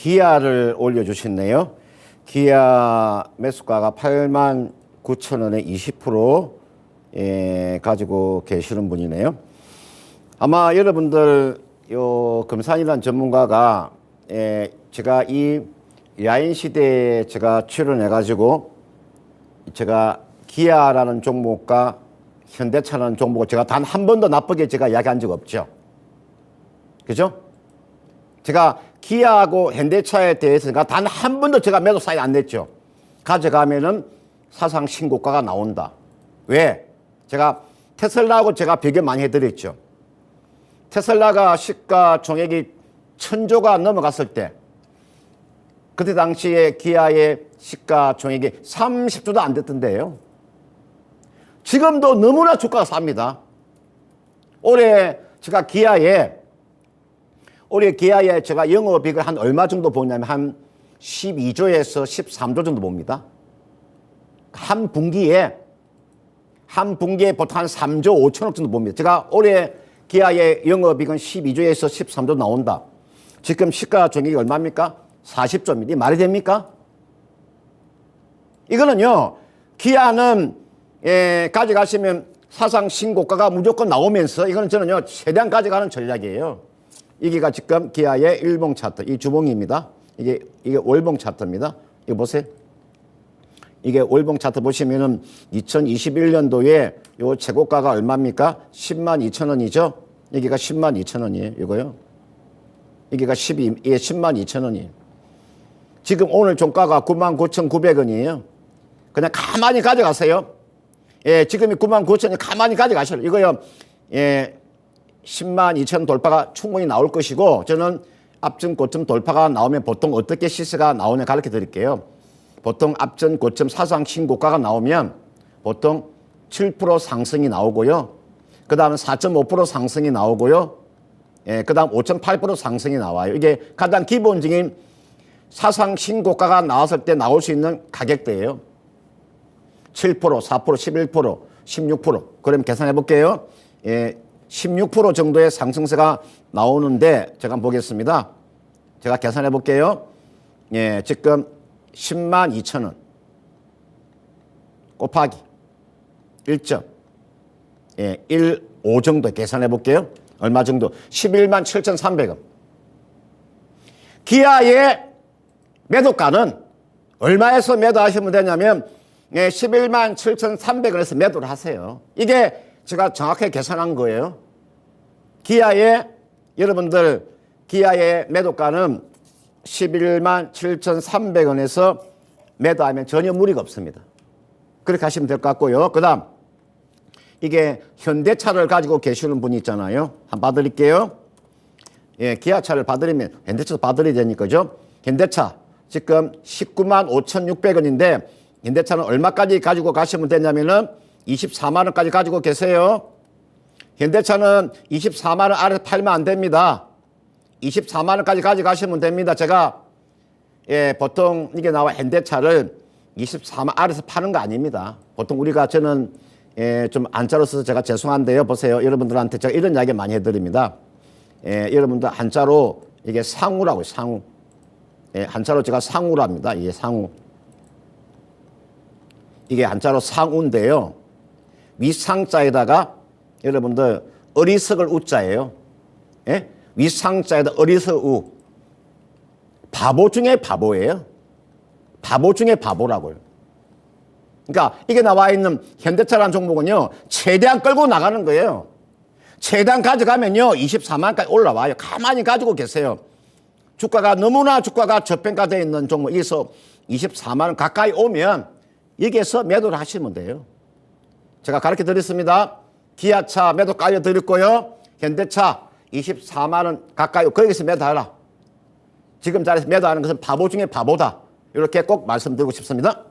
기아를 올려주셨네요. 기아 매수가가 8만 9천 원에 20% 예, 가지고 계시는 분이네요. 아마 여러분들 요 금산이라는 전문가가 예, 제가 이 야인 시대에 제가 출연해 가지고 제가 기아라는 종목과 현대차라는 종목을 제가 단 한 번도 나쁘게 제가 이야기한 적 없죠. 그죠? 제가 기아하고 현대차에 대해서 단한 번도 제가 매도 사인 안 냈죠. 가져가면은 사상 신고가가 나온다. 왜? 제가 테슬라하고 제가 비교 많이 해드렸죠. 테슬라가 시가 총액이 천조가 넘어갔을 때 그때 당시에 기아의 시가 총액이 30조도 안 됐던데요. 지금도 너무나 주가가 쌉니다. 올해 제가 기아에 올해 기아에 제가 영업이익을 한 얼마 정도 보냐면 한 12조에서 13조 정도 봅니다. 한 분기에 한 분기에 보통 한 3조 5천억 정도 봅니다. 제가 올해 기아의 영업이익은 12조에서 13조 나온다. 지금 시가 종액이 얼마입니까? 40조입니다. 이 말이 됩니까? 이거는요, 기아는 예, 가져가시면 사상 신고가가 무조건 나오면서 이거는 저는요, 최대한 가져가는 전략이에요. 이게가 지금 기아의 일봉 차트, 이 주봉입니다. 이게, 이게 월봉 차트입니다. 이거 보세요. 이게 월봉 차트 보시면은 2021년도에 요 최고가가 얼마입니까? 10만 2천 원이죠? 여기가 10만 2천 원이에요. 이거요. 여기가 12, 예, 10만 2천 원이에요. 지금 오늘 종가가 9만 9,900원이에요. 그냥 가만히 가져가세요. 예, 지금이 9만 9천이 가만히 가져가셔요. 이거요, 예, 10만 2천 돌파가 충분히 나올 것이고, 저는 앞전 고점 돌파가 나오면 보통 어떻게 시세가 나오냐 가르쳐 드릴게요. 보통 앞전 고점 사상 신고가가 나오면 보통 7% 상승이 나오고요. 그 다음에 4.5% 상승이 나오고요. 예, 그 다음 5.8% 상승이 나와요. 이게 가장 기본적인 사상 신고가가 나왔을 때 나올 수 있는 가격대예요. 7%, 4%, 11%, 16%. 그럼 계산해 볼게요. 예, 16% 정도의 상승세가 나오는데 제가 보겠습니다. 제가 계산해 볼게요. 예, 지금 10만 2천 원 곱하기 1점 예, 1, 5 정도 계산해 볼게요. 얼마 정도? 11만 7,300원. 기아의 매도가는 얼마에서 매도하시면 되냐면 예, 11만 7,300원에서 매도를 하세요. 이게 제가 정확하게 계산한 거예요. 기아의 여러분들 기아의 매도가는 11만 7,300원에서 매도하면 전혀 무리가 없습니다. 그렇게 하시면 될 것 같고요. 그 다음, 이게 현대차를 가지고 계시는 분이 있잖아요. 한번 봐드릴게요. 예, 기아차를 받으려면 현대차도 받으려야 되니까죠. 현대차 지금 19만 5,600원인데 현대차는 얼마까지 가지고 가시면 되냐면은 24만 원까지 가지고 계세요. 현대차는 24만 원 아래 팔면 안 됩니다. 24만 원까지 가져가시면 됩니다. 제가 예, 보통 이게 나와 현대차를 24만 아래서 파는 거 아닙니다. 보통 우리가 저는 예, 좀 안자로 써서 제가 죄송한데요. 보세요. 여러분들한테 제가 이런 이야기 많이 해드립니다. 예, 여러분들 한자로 이게 상우라고요. 상우. 예, 한자로 제가 상우랍니다. 이게 상우. 이게 한자로 상우인데요. 위상자에다가 여러분들 어리석을 우자예요. 예? 위상자에다 어리석 우. 바보 중에 바보예요. 바보 중에 바보라고요. 그러니까 이게 나와 있는 현대차라는 종목은요, 최대한 끌고 나가는 거예요. 최대한 가져가면요, 24만까지 올라와요. 가만히 가지고 계세요. 주가가 너무나 주가가 저평가되어 있는 종목, 여기서 24만 원 가까이 오면 여기에서 매도를 하시면 돼요. 제가 가르쳐 드렸습니다. 기아차 매도 깔려 드렸고요. 현대차 24만원 가까이, 거기서 매도하라. 지금 자리에서 매도하는 것은 바보 중에 바보다. 이렇게 꼭 말씀드리고 싶습니다.